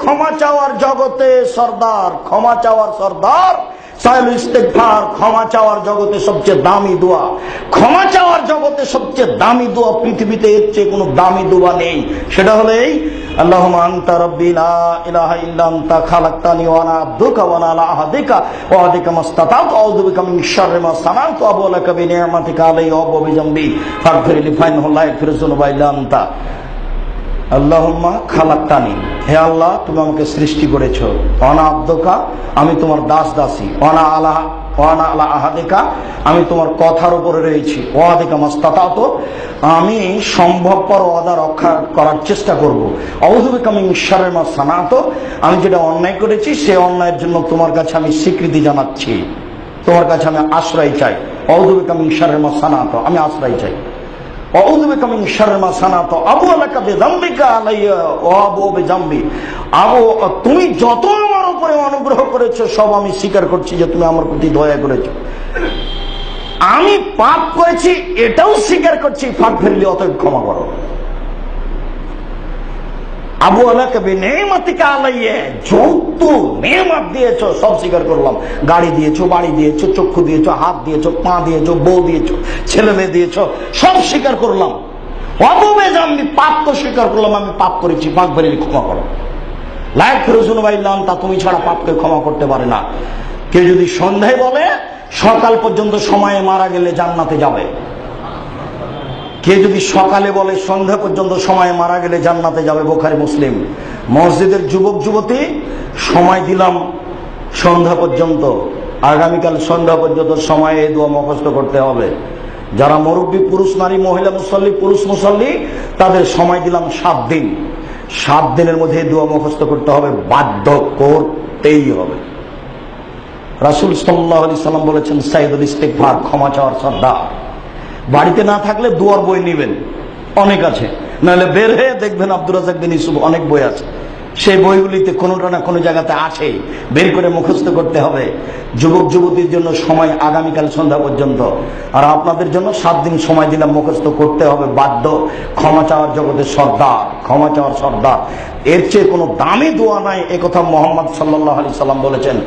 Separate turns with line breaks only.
ক্ষমা চাওয়ার জগতে সর্দার, ক্ষমা চাওয়ার সর্দার। সাইয়্যিদুল ইস্তিগফার, ক্ষমা চাওয়ার জগতে সবচেয়ে দামি দোয়া। ক্ষমা চাওয়ার জগতে সবচেয়ে দামি দোয়া পৃথিবীতে এর চেয়ে কোনো দামি দোয়া নেই। সেটা হলো এই লা ইলাহা ইল্লা আনতা, খালাকতানি ওয়া আনা আবদুকা ওয়া আনা আলা আহদিকা, ওয়া আহদিকা মাস্তাতাতু, আউযু বিকা মিন শাররি মা সানাতু আবু লাকা বিনি'মাতিকা আলাইয়া ওয়া আবু বিজামবি ফাগফির লি ফাইনহু লা ইয়াগফিরু যুনুবা ইল্লা আনতা। আল্লাহুম্মা খালাকতানি, হে আল্লাহ তুমি আমাকে সৃষ্টি করেছ। অনা আব্দকা, আমি তোমার দাস দাসী। অনা আলাহ আহাদিকা, আমি তোমার কথার উপরে রয়েছি। ওয়াদিকা মাস্তাত তো আমি সম্ভবপর ওয়াদা রক্ষা করার চেষ্টা করব। অবধুবিকা আমি ঈশ্বরের মা সানাত, আমি যেটা অন্যায় করেছি, সে অন্যায়ের জন্য তোমার কাছে আমি স্বীকৃতি জানাচ্ছি। তোমার কাছে আমি আশ্রয় চাই। অবধুবিকা আমি ঈশ্বরের মা সানাত, আমি আশ্রয় চাই। তুমি যত উপরে অনুগ্রহ করেছ, সব আমি স্বীকার করছি যে তুমি আমার প্রতি দয়া করেছ। আমি পাপ করেছি, এটাও স্বীকার করছি, ফাঁক ফেললে অতএব ক্ষমা করো। আবু সব স্বীকার করলাম। গাড়ি দিয়েছ, বাড়ি দিয়েছ, চক্ষু দিয়েছ, হাত দিয়েছ, পা দিয়েছ, বউ দিয়েছ, ছেলে মেয়ে দিয়েছ, সব স্বীকার করলাম। আমি পাপ তো স্বীকার করলাম, আমি পাপ করেছি পাক বেরিয়ে ক্ষমা করো। লাইক ফিরোজুন বাইলাম তা তুমি ছাড়া পাপকে ক্ষমা করতে পারে না। কেউ যদি সন্ধ্যায় বলে, সকাল পর্যন্ত সময়ে মারা গেলে জান্নাতে যাবে। কে যদি সকালে বলে, সন্ধ্যা পর্যন্ত সময় মারা গেলে জান্নাতে যাবে, বোখারি মুসলিম। মসজিদের যুবক, যুবতী, সময় দিলাম সন্ধ্যা পর্যন্ত। আগামীকাল সন্ধ্যা পর্যন্ত সময় এই দোয়া মুখস্থ করতে হবে। যারা মুরব্বী, পুরুষ, নারী, মহিলা, মুসল্লি, পুরুষ, মুসল্লি, তাদের সময় দিলাম সাত দিন। সাত দিনের মধ্যে দোয়া মুখস্থ করতে হবে, বাধ্য করতেই হবে। রাসুল সাল্লাহ আলি সাল্লাম বলেছেন সাইদুল ইস্তেকভার ক্ষমা চাওয়ার শ্রদ্ধা। বাড়িতে না থাকলে দুয়ার বই নিবেন, অনেক আছে। নাহলে বের হয়ে দেখবেন আব্দুল রাজাক বিন ইসুফ অনেক বই আছে। সেই বইগুলিতে কোনোটা না কোনো জায়গাতে আসে। বের করে মুখস্থ করতে হবে। যুবক, যুবতীর জন্য সময় আগামীকাল সন্ধ্যা পর্যন্ত। আর আপনাদের জন্য সাত দিন সময় দিলাম মুখস্থ করতে হবে বাধ্য। ক্ষমা চাওয়ার জগতের সর্দার, ক্ষমা চাওয়ার সর্দার। এর চেয়ে কোনো দামি দোয়া নাই। একথা মোহাম্মদ সাল্লাহ আলি সাল্লাম বলেছেন।